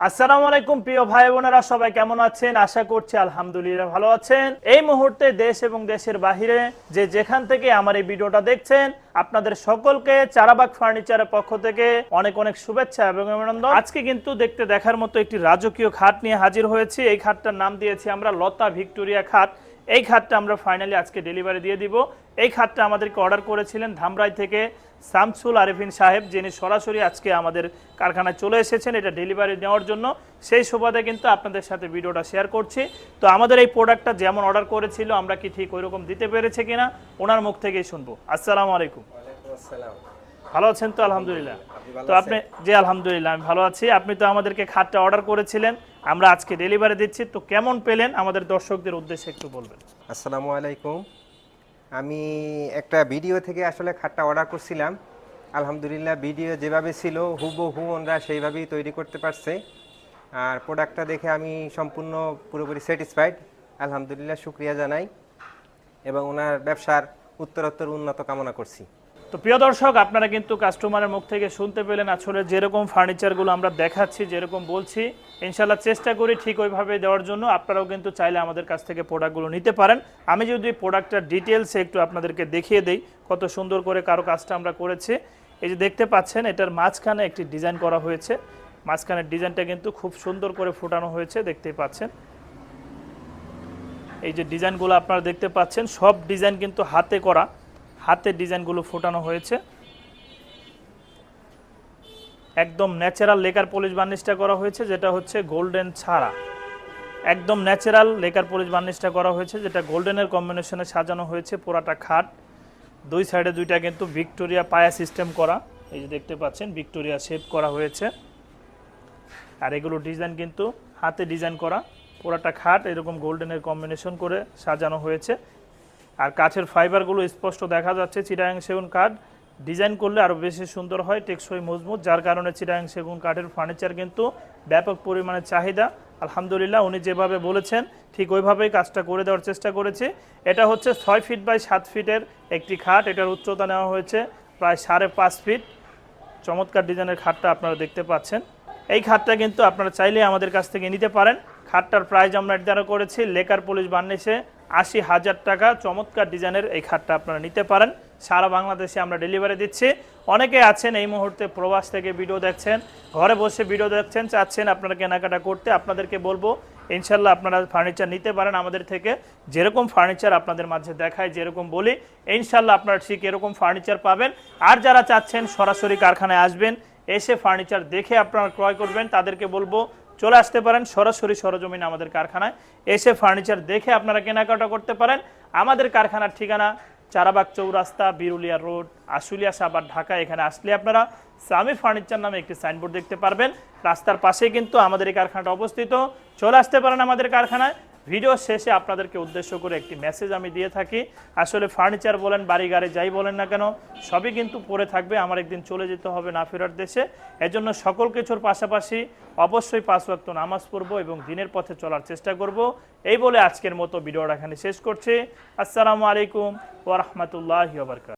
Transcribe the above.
আসসালামু আলাইকুম, প্রিয় ভাই বোনেরা, সবাই কেমন আছেন? আশা করছি আলহামদুলিল্লাহ ভালো আছেন। এই মুহূর্তে দেশ এবং দেশের বাহিরে যে যেখান থেকে আমার এই ভিডিওটা দেখছেন, আপনাদের সকলকে চারাবাগ ফার্নিচারের পক্ষ থেকে অনেক অনেক শুভেচ্ছা এবং অভিনন্দন। আজকে কিন্তু দেখতে দেখার মতো একটি রাজকীয় খাট নিয়ে হাজির হয়েছি। এই খাটটার নাম দিয়েছি আমরা লতা ভিক্টোরিয়া খাট। এই খাটটা আমরা ফাইনালি আজকে ডেলিভারি দিয়ে দিব। এই খাটটা আমাদেরকে অর্ডার করেছিলেন ধামরাই থেকে শামসুল আরেফিন সাহেব, যিনি সরাসরি আজকে আমাদের কারখানায় চলে এসেছেন এটা ডেলিভারি নেওয়ার জন্য। সেই সুবাদে কিন্তু আপনাদের সাথে ভিডিওটা শেয়ার করছি। তো আমাদের এই প্রোডাক্টটা যেমন অর্ডার করেছিল, আমরা কি ঠিক ওইরকম দিতে পেরেছে কিনা, ওনার মুখ থেকেই শুনব। আসসালামু আলাইকুম। আসসালাম। ভালো আছেন তো? আলহামদুলিল্লাহ। তো আপনি জি আলহামদুলিল্লাহ আমি ভালো আছি। আপনি তো আমাদেরকে খাটটা অর্ডার করেছিলেন। আমরা আজকে ডেলিভারি দিচ্ছি। তো কেমন পেলেন আমাদের দর্শকদের উদ্দেশ্যে একটু বলবেন? আসসালামু আলাইকুম। আমি একটা ভিডিও থেকে আসলে খাটটা অর্ডার করছিলাম। আলহামদুলিল্লাহ ভিডিও যেভাবে ছিল হুবহু ওনারা সেইভাবেই তৈরি করতে পারছে। আর প্রোডাক্টটা দেখে আমি সম্পূর্ণ পুরোপুরি স্যাটিসফাইড আলহামদুলিল্লাহ শুক্রিয়া জানাই। এবং ওনার ব্যবসার উত্তরোত্তর উন্নত কামনা করছি। তো প্রিয় দর্শক, আপনারা কিন্তু কাস্টমারের মুখ থেকে শুনতে পেলেন আসলে যেরকম ফার্নিচারগুলো আমরা দেখাচ্ছি, যেরকম বলছি। ইনশাল্লাহ চেষ্টা করি ঠিক ওইভাবে দেওয়ার জন্য। আপনারাও কিন্তু চাইলে আমাদের কাছ থেকে প্রোডাক্টগুলো নিতে পারেন। আমি যদি প্রোডাক্টটার ডিটেলসে একটু আপনাদেরকে দেখিয়ে দেই, কত সুন্দর করে কারও কাজটা আমরা করেছি। এই যে দেখতে পাচ্ছেন, এটার মাঝখানে একটি ডিজাইন করা হয়েছে। মাঝখানের ডিজাইনটা কিন্তু খুব সুন্দর করে ফোটানো হয়েছে, দেখতেই পাচ্ছেন। এই যে ডিজাইনগুলো আপনারা দেখতে পাচ্ছেন, সব ডিজাইন কিন্তু হাতে করা। হাতে ডিজাইনগুলো ফোটানো হয়েছে। একদম ন্যাচারাল লেকার পলিশ বার্নিশটা করা হয়েছে, যেটা হচ্ছে গোল্ডেন ছাড়া। একদম ন্যাচারাল লেকার পলিশ বার্নিশটা করা হয়েছে, যেটা গোল্ডেনের কম্বিনেশনে সাজানো হয়েছে, পুরাটা খাট। দুই সাইডে দুইটা কিন্তু ভিক্টোরিয়া পায়া সিস্টেম করা। এই যে দেখতে পাচ্ছেন, ভিক্টোরিয়া শেপ করা হয়েছে। আর এগুলো ডিজাইন কিন্তু হাতে ডিজাইন করা। পুরাটা খাট এরকম গোল্ডেনের কম্বিনেশন করে সাজানো হয়েছে। আর কাঠের ফাইবারগুলো স্পষ্ট দেখা যাচ্ছে চিটাগাং সেগুন কাঠ। ডিজাইন করলে আরও বেশি সুন্দর হয়, টেকসই মজবুত, যার কারণে চিটাগাং সেগুন কাঠের ফার্নিচার কিন্তু ব্যাপক পরিমাণে চাহিদা। আলহামদুলিল্লাহ, উনি যেভাবে বলেছেন, ঠিক ওইভাবেই কাজটা করে দেওয়ার চেষ্টা করেছি। এটা হচ্ছে ছয় ফিট বাই সাত ফিটের একটি খাট, এটার উচ্চতা নেওয়া হয়েছে প্রায় সাড়ে পাঁচ ফিট। চমৎকার ডিজাইনের খাটটা আপনারা দেখতে পাচ্ছেন। এই খাটটা কিন্তু আপনারা চাইলে আমাদের কাছ থেকে নিতে পারেন। খাটটার প্রাইস আমরা নির্ধারণ করেছি, লেকার পুলিশ বার্নিশে আশি হাজার টাকা চমৎকার ডিজাইনের এই খাটটা আপনারা নিতে পারেন। সারা বাংলাদেশে আমরা ডেলিভারি দিচ্ছি। অনেকে আছেন এই মুহূর্তে প্রবাস থেকে ভিডিও দেখছেন, ঘরে বসে ভিডিও দেখছেন, চাচ্ছেন আপনারা কেনাকাটা করতে। আপনাদেরকে বলব, ইনশাল্লাহ আপনারা ফার্নিচার নিতে পারেন আমাদের থেকে। যেরকম ফার্নিচার আপনাদের মাঝে দেখায় যেরকম বলি, ইনশাল্লাহ আপনারা ঠিক এরকম ফার্নিচার পাবেন। আর যারা চাচ্ছেন সরাসরি কারখানায় আসবেন এসে ফার্নিচার দেখে আপনারা ক্রয় করবেন, তাদেরকে বলব, চলে আসতে পারেন সরাসরি সরজমিন আমাদের কারখানায়। এসে ফার্নিচার দেখে আপনারা কেনাকাটা করতে পারেন। আমাদের কারখানার ঠিকানা চারাবাগ চৌরাস্তা, বিরুলিয়া রোড, আশুলিয়া সাবার ঢাকা। এখানে আসলে আপনারা সামি ফার্নিচার নামে একটি সাইনবোর্ড দেখতে পারবেন। রাস্তার পাশে কিন্তু আমাদের এই কারখানাটা অবস্থিত। চলে আসতে পারেন আমাদের কারখানায়। ভিডিও শেষে আপনাদেরকে উদ্দেশ্য করে একটি মেসেজ আমি দিয়ে থাকি। আসলে ফার্নিচার বলেন বাড়ি গাড়ি যাই বলেন না কেন, সবই কিন্তু পড়ে থাকবে, আমার একদিন চলে যেতে হবে না ফেরার দেশে। এজন্য সকল কিছুর পাশাপাশি অবশ্যই পাঁচ ওয়াক্ত নামাজ পড়ব এবং দিনের পথে চলার চেষ্টা করব। এই বলে আজকের মতো ভিডিওটা এখানে শেষ করছি। আসসালামু আলাইকুম ওরহমতুল্লাহ বারকাত